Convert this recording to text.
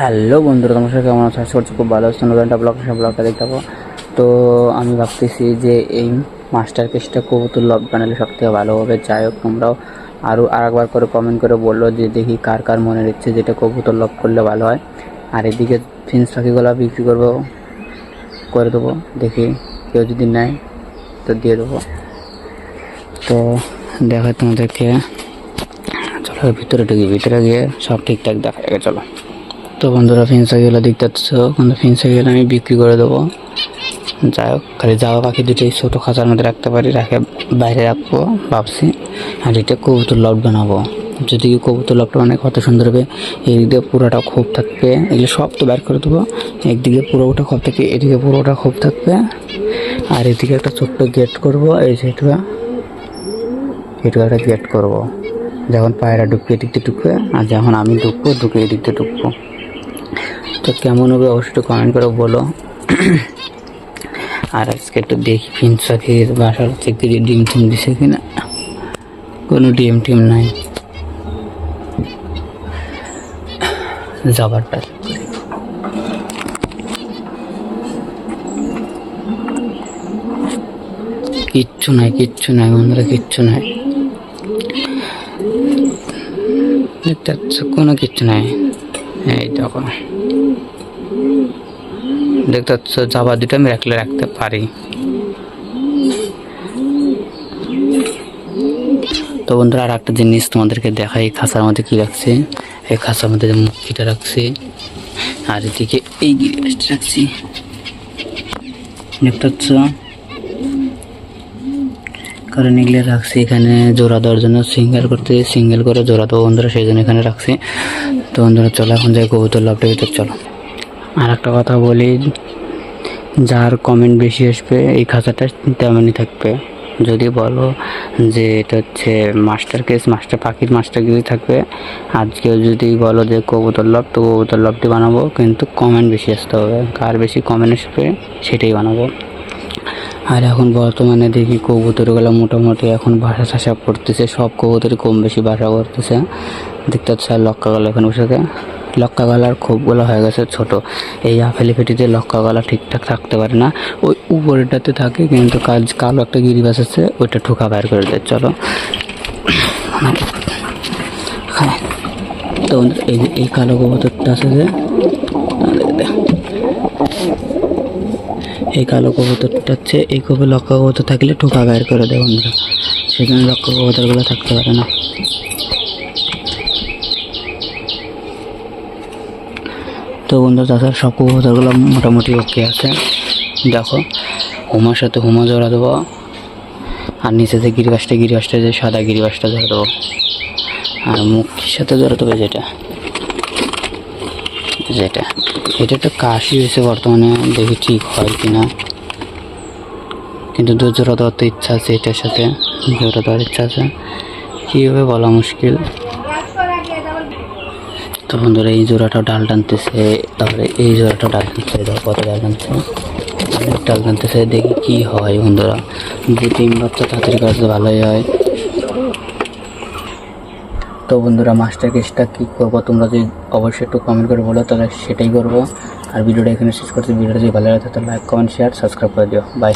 Hello বন্ধুরা তোমার সাথে কেমন আছো? আশা করছি খুব ভালো আছো। নতুন একটা ব্লগ সব ব্লগটা দেখতে পাবো। তো আমি ভাবতেছি যে এই মাস্টার কেসটা কবুতর লব বানালে সব থেকে ভালো হবে। যাই হোক, তোমরাও আরও আরেকবার করে কমেন্ট করে বলল যে দেখি কার কার মনের ইচ্ছে যেটা কবুতর লব করলে ভালো হয়। আর এদিকে ফিন্স পাখিগুলো বিক্রি করব, করে দেবো। দেখি কেউ যদি নেয়, তো দিয়ে দেবো। তো দেখা তোমাদেরকে। চলো ভিতরে ঢুকি। ভিতরে গিয়ে সব ঠিকঠাক দেখা যাবে, চলো। তো বন্ধুরা দেখতে পাচ্ছ? কিন্তু ফিন্সাগুলো আমি বিক্রি করে দেবো। যাই হোক, খালি যাওয়া পাখি দুটোই ছোটো খাঁচার মধ্যে রাখতে পারি, রাখে বাইরে রাখব, ভাবছি। আর এটা কবুতর লট বানাবো। যদি কবুতর লটটা মানে কত সুন্দর হবে, এদিকে পুরোটা খোপ থাকবে। এগুলো সব তো বের করে দেবো। একদিকে পুরোটা খোপ থাকবে এদিকে পুরোটা খোপ থাকবে। আর এদিকে একটা ছোট্ট গেট করব, এই সাইডটা এটুকু একটা গেট করব। যখন পায়রা ঢুকবে, এদিক দিয়ে ঢুকবে। আর যখন আমি ঢুকবো, ঢুকে এদিক দিয়ে ঢুকবো। তো কেমন হবে অবশ্যই কমেন্ট করে বলো। আর আজকে একটু দেখি ফিন্স পাখির বাসার থেকে ডিম টিম দিছে কিনা। কোনো ডিম টিম নাই। যাবারটা কিচ্ছু নাই কিচ্ছু নাই বন্ধুরা, কিচ্ছু নাই। কোনো কিচ্ছু নাই। এই দেখো। দেখতে পাচ্ছ, জাবা দুটো আমি রাখলে রাখতে পারি। তো বন্ধুরা, আর একটা জিনিস তোমাদেরকে দেখাই, এই খাঁচার মধ্যে কি রাখছে? এই খাঁচার মধ্যে মুখিটা রাখছি, আর এদিকে এই গিরিবাসটা রাখছি। দেখতে পাচ্ছ? কারণ এগুলো রাখছি এখানে জোড়া দেওয়ার জন্য, সিঙ্গেল করতে, সিঙ্গেল করে জোড়া দেবো বন্ধুরা, সেই জন্য এখানে রাখছি। তো বন্ধুরা, চলো এখন যাই কবুতর লাভটা ভিতর চলো। আর একটা কথা বলি, যার কমেন্ট বেশি আসবে, এই খাঁচাটা তেমনই থাকবে। যদি বলো যে এটা হচ্ছে মাস্টার কেস মাস্টার পাখির মাস্টার কেসই থাকবে। আজকেও যদি বলো যে কবুতর লব, তো কবুতর লবটি বানাবো, কিন্তু কমেন্ট বেশি আসতে হবে। কার বেশি কমেন্ট আসবে, সেটাই বানাবো। আর এখন বর্তমানে দেখি কবুতরগুলো মোটামুটি এখন বাসা চাষা করতেছে, সব কবুতরই কম বেশি বাসা করতেছে। দেখতে হচ্ছে আর লক্কা গলা এখানে বসে লক্কা গলার খোপগুলো হয়ে গেছে ছোট। এই আফেলি ফেটিতে লক্কা গলা ঠিকঠাক থাকতে পারে না। ওই উপরেটাতে থাকে, কিন্তু কাজ কালো একটা গিরিবাস আছে, ওইটা ঠোকা বাইর করে দেয় চলো। হ্যাঁ। তো এই যে, এই কালো কবুতরটা আছে যে, এই কালো কবুতরটা হচ্ছে, এই কবে লক্ষ্য কবুতর থাকলে ঠোকা বের করে দেয় বন্ধুরা। সেখানে লক্ষ্য কবুতরগুলো থাকতে পারে না। তো বন্ধু তাছাড়া সব কবুতরগুলো মোটামুটি ওকে আছে। দেখো হুমার সাথে হুমা জোড়া দেবো, আর নিচে যে গিরিবাসটা গিরিবাসটা যে সাদা গিরিবাসটা জোড়া দেবো। আর মুখির সাথে জোড়া দেবে যেটা। যেটা। এটা একটা কাশি হয়েছে বর্তমানে, দেখি ঠিক হয় কি না কিন্তু দু জোড়া দেওয়ার তো ইচ্ছা আছে এটার সাথে। জোড়া দেওয়ার ইচ্ছা আছে। কীভাবে বলা মুশকিল? তো বন্ধুরা, এই জোড়াটা ডাল টানতেছে। তারপরে এই জোড়াটা ডাল টানতেছে কত ডাল টানছে অনেক ডাল টানতেছে, দেখি কি হয় বন্ধুরা। যে ডিম বাচ্চা তাদের কাছে ভালোই হয়। তো বন্ধুরা, মাস্টার কেসটা কী করব? তোমরা যদি অবশ্যই একটু কমেন্ট করে বলো, তাহলে সেটাই করব। আর ভিডিওটা এখানে শেষ করছি। ভিডিওটা যদি ভালো লাগে, তাহলে লাইক কমেন্ট শেয়ার সাবস্ক্রাইব করে দিও। বাই